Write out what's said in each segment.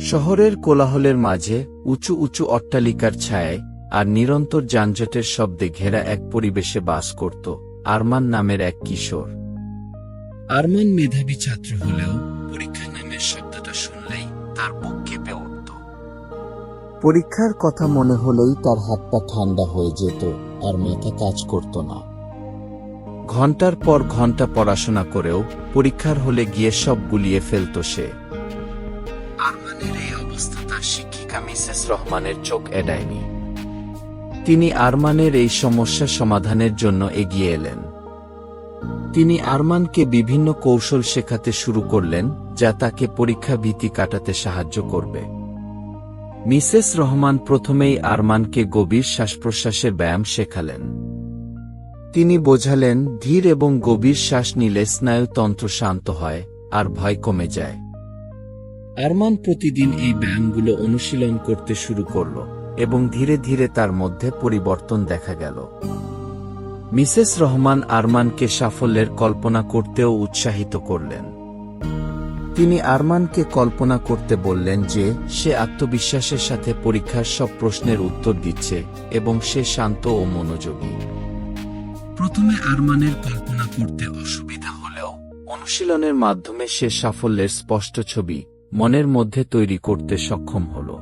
শহরের কোলাহলের মাঝে উঁচু উঁচু অট্টালিকার ছায়ায় আর নিরন্তর যানজটের শব্দে ঘেরা এক পরিবেশে বাস করত আরমান নামের এক কিশোর। আরমান মেধাবী ছাত্র হলেও পরীক্ষা নামের শব্দটা শুনলেই তার বুক কেঁপে উঠত। পরীক্ষার কথা মনে হলেই তার হাত পা ঠান্ডা হয়ে যেত আর মাথা কাজ করত না। ঘণ্টার পর ঘণ্টা পড়াশোনা করেও পরীক্ষার হলে গিয়ে সব গুলিয়ে ফেলত সে। শিক্ষিকা মিসেস রহমানের চোখ এড়ায়নি। তিনি আরমানের এই সমস্যা সমাধানের জন্য এগিয়ে এলেন। তিনি আরমানকে বিভিন্ন কৌশল শেখাতে শুরু করলেন, যা তাকে পরীক্ষা ভীতি কাটাতে সাহায্য করবে। মিসেস রহমান প্রথমেই আরমানকে গভীর শ্বাস শ্বাসপ্রশ্বাসের ব্যায়াম শেখালেন। তিনি বোঝালেন, ধীর এবং গভীর শ্বাস নিলে স্নায়ুতন্ত্র শান্ত হয়, আর ভয় কমে যায়। আরমান প্রতিদিন এই ব্যায়ামগুলো অনুশীলন করতে শুরু করল এবং ধীরে ধীরে তার মধ্যে পরিবর্তন দেখা গেল। মিসেস রহমান আরমানকে সাফল্যের কল্পনা করতেও উৎসাহিত করলেন। তিনি আরমানকে কল্পনা করতে বললেন যে, সে আত্মবিশ্বাসের সাথে পরীক্ষার সব প্রশ্নের উত্তর দিচ্ছে এবং সে শান্ত ও মনোযোগী। প্রথমে আরমানের কল্পনা করতে অসুবিধা হলেও অনুশীলনের মাধ্যমে সে সাফল্যের স্পষ্ট ছবি মনের মধ্যে তৈরি করতে সক্ষম হল।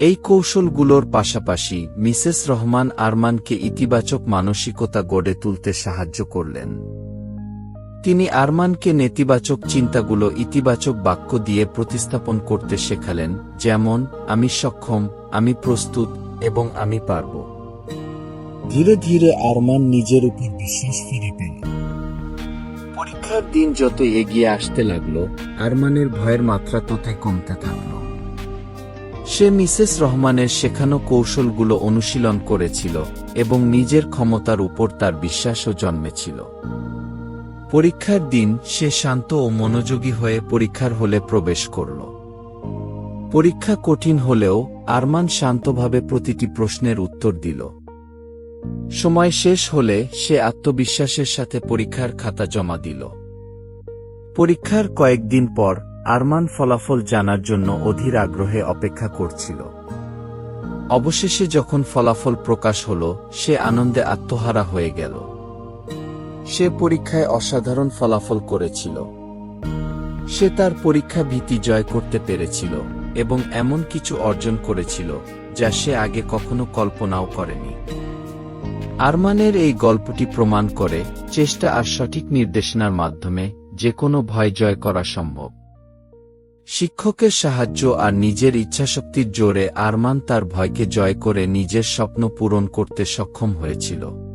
এই কৌশলগুলোর পাশাপাশি মিসেস রহমান আরমানকে ইতিবাচক মানসিকতা গড়ে তুলতে সাহায্য করলেন। তিনি আরমানকে নেতিবাচক চিন্তাগুলো ইতিবাচক বাক্য দিয়ে প্রতিস্থাপন করতে শেখালেন, যেমন, আমি সক্ষম, আমি প্রস্তুত, এবং আমি পারব। ধীরে ধীরে আরমান নিজের উপর বিশ্বাস ফিরে পেল পরীক্ষার দিন যত এগিয়ে আসতে লাগল, আরমানের ভয়ের মাত্রা ততই কমতে থাকল। সে মিসেস রহমানের শেখানো কৌশলগুলো অনুশীলন করেছিল এবং নিজের ক্ষমতার উপর তার বিশ্বাসও জন্মেছিল। পরীক্ষার দিন সে শান্ত ও মনোযোগী হয়ে পরীক্ষার হলে প্রবেশ করল। পরীক্ষা কঠিন হলেও আরমান শান্তভাবে প্রতিটি প্রশ্নের উত্তর দিল। সময় শেষ হলে সে আত্মবিশ্বাসের সাথে পরীক্ষার খাতা জমা দিল। পরীক্ষার কয়েকদিন পর আরমান ফলাফল জানার জন্য অধীর আগ্রহে অপেক্ষা করছিল। অবশেষে যখন ফলাফল প্রকাশ হল, সে আনন্দে আত্মহারা হয়ে গেল। সে পরীক্ষায় অসাধারণ ফলাফল করেছিল। সে তার পরীক্ষা ভীতি জয় করতে পেরেছিল এবং এমন কিছু অর্জন করেছিল যা সে আগে কখনো কল্পনাও করেনি। আরমানের এই গল্পটি প্রমাণ করে চেষ্টা আর সঠিক নির্দেশনার মাধ্যমে যে কোনো ভয় জয় করা সম্ভব। শিক্ষকের সাহায্য আর নিজের ইচ্ছাশক্তির জোরে আরমান তার ভয়কে জয় করে নিজের স্বপ্ন পূরণ করতে সক্ষম হয়েছিল।